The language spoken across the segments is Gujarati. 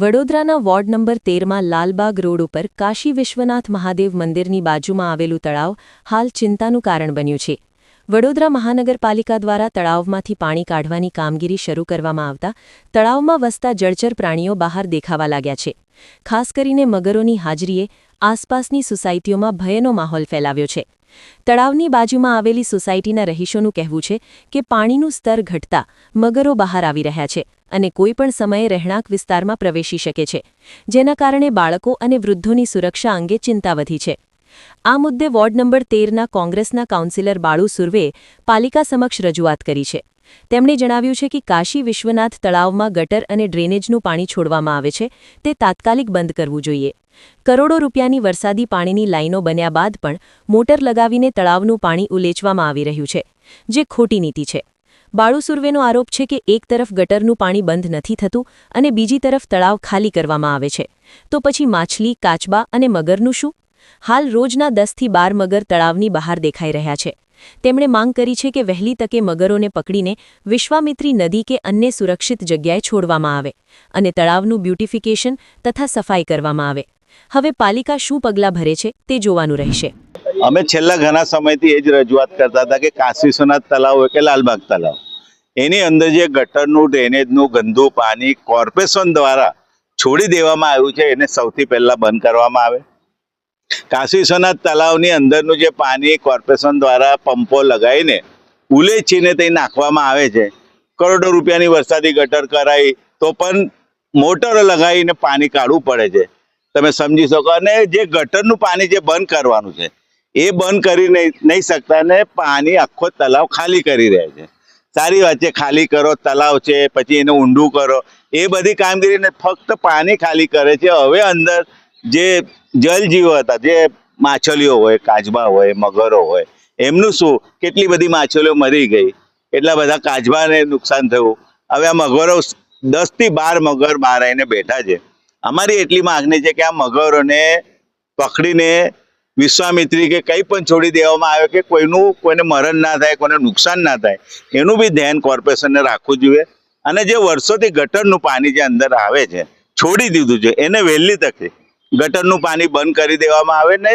વડોદરાના વોર્ડ નંબર તેરમાં લાલબાગ રોડ ઉપર કાશી વિશ્વનાથ મહાદેવ મંદિરની બાજુમાં આવેલું તળાવ હાલ ચિંતાનું કારણ બન્યું છે. વડોદરા મહાનગરપાલિકા દ્વારા તળાવમાંથી પાણી કાઢવાની કામગીરી શરૂ કરવામાં આવતા તળાવમાં વસતા જળચર પ્રાણીઓ બહાર દેખાવા લાગ્યા છે. ખાસ કરીને મગરોની હાજરીએ આસપાસની સોસાયટીઓમાં ભયનો માહોલ ફેલાવ્યો છે. તળાવની બાજુમાં આવેલી સોસાયટીના રહીશોનું કહેવું છે કે પાણીનું સ્તર ઘટતા મગરો બહાર આવી રહ્યા છે અને કોઈપણ સમયે રહેણાંક વિસ્તારમાં પ્રવેશી શકે છે, જેના કારણે બાળકો અને વૃદ્ધોની સુરક્ષા અંગે ચિંતા વધી છે. આ મુદ્દે વોર્ડ નંબર તેરના કોંગ્રેસના કાઉન્સિલર બાળુ સુર્વે પાલિકા સમક્ષ રજૂઆત કરી છે. તેમણે જણાવ્યું છે કે કાશી વિશ્વનાથ તળાવમાં ગટર અને ડ્રેનેજનું પાણી છોડવામાં આવે છે, તે તાત્કાલિક બંધ કરવું જોઈએ. કરોડો રૂપિયાની વરસાદી પાણીની લાઈનો બન્યા બાદ પણ મોટર લગાવીને તળાવનું પાણી ઉલેચવામાં આવી રહ્યું છે, જે ખોટી નીતિ છે. બાળુ સુર્વેનો આરોપ છે કે એક તરફ ગટરનું પાણી બંધ નથી થતું અને બીજી તરફ તળાવ ખાલી કરવામાં આવે છે. તો પછી માછલી, કાચબા અને મગરનું શું? હાલ રોજના દસથી બાર મગર તળાવની બહાર દેખાઈ રહ્યા છે. તેમણે માંગ કરી છે કે વહેલી તકે મગરોને પકડીને વિશ્વામિત્રી નદી કે અન્ય સુરક્ષિત જગ્યાએ છોડવામાં આવે અને તળાવનું બ્યુટિફિકેશન તથા સફાઈ કરવામાં આવે. હવે પાલિકા શું પગલાં ભરે છે તે જોવાનું રહેશે. અમે છેલ્લા ઘણા સમયથી એ જ રજૂઆત કરતા હતા કે કાશી સોનાથ તલાવ હોય કે લાલબાગ તલાવ એની અંદર જે ગટરનું, ડ્રેનેજનું, ગંદુ પાણી, કોર્પોરેશન દ્વારા છોડી દેવામાં આવ્યું છે, એને સૌથી પહેલા બંધ કરવામાં આવે. કાશી વિશ્વનાથ તલાવની અંદરનું જે પાણી કોર્પોરેશન દ્વારા પંપો લગાવીને ઉલેચીને તે નાખવામાં આવે છે. કરોડો રૂપિયાની વરસાદી ગટર કરાવી તો પણ મોટરો લગાવીને પાણી કાઢવું પડે છે. તમે સમજી શકો અને જે ગટરનું પાણી જે બંધ કરવાનું છે, એ બંધ કરી નહીં નહીં શકતા ને પાણી આખો તલાવ ખાલી કરી રહ્યા છે. સારી વાત છે, ખાલી કરો તલાવ છે, પછી એને ઊંડું કરો. એ બધી કામગીરીને ફક્ત પાણી ખાલી કરે છે. હવે અંદર જે જલજીવો હતા, જે માછલીઓ હોય કાચબા હોય, મગરો હોય, એમનું શું? કેટલી બધી માછલીઓ મરી ગઈ. એટલા બધા કાચબાને નુકસાન થયું. હવે આ મગરો દસથી બાર મગર બહાર આવીને બેઠા છે. અમારી એટલી માગણી છે કે આ મગરોને પકડીને વિશ્વામિત્રી કે કંઈ પણ છોડી દેવામાં આવે કે કોઈનું, કોઈને મરણ ના થાય, કોઈને નુકસાન ના થાય, એનું બી ધ્યાન કોર્પોરેશનને રાખવું જોઈએ. અને જે વર્ષોથી ગટરનું પાણી જે અંદર આવે છે, છોડી દીધું છે, એને વહેલી તકે. ગટરનું પાણી બંધ કરી દેવામાં આવે ને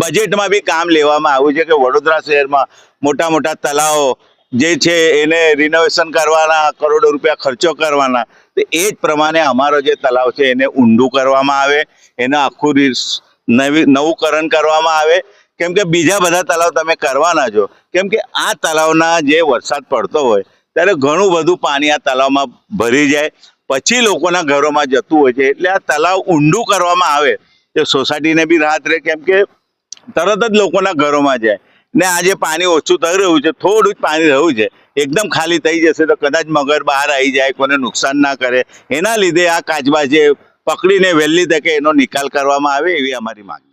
બજેટમાં બી કામ લેવામાં આવ્યું છે કે વડોદરા શહેરમાં મોટા મોટા તલાવો જે છે એને રિનોવેશન કરવાના, કરોડો રૂપિયા ખર્ચો કરવાના, તો એ જ પ્રમાણે અમારો જે તલાવ છે એને ઊંડું કરવામાં આવે, એને આખું નવી નવુંકરણ કરવામાં આવે. કેમ કે બીજા બધા તલાવ તમે કરવાના છો. કેમ કે આ તલાવના જે વરસાદ પડતો હોય, ત્યારે ઘણું બધું પાણી આ તલાવમાં ભરી જાય. પછી લોકોના ઘરોમાં જતું હોય છે. એટલે આ તલાવ ઊંડું કરવામાં આવે. તો સોસાયટીને બી રાહત રહે, કેમ કે તરત જ લોકોના ઘરોમાં જાય. ને આજે પાણી ઓછું થઈ રહ્યું છે, થોડું જ પાણી રહ્યું છે. એકદમ ખાલી થઈ જશે તો કદાચ મગર બહાર આવી જાય કોને નુકસાન ના કરે. એના લીધે આ કાચબા જે પકડીને વહેલી તકે એનો નિકાલ કરવામાં આવે એવી અમારી માંગ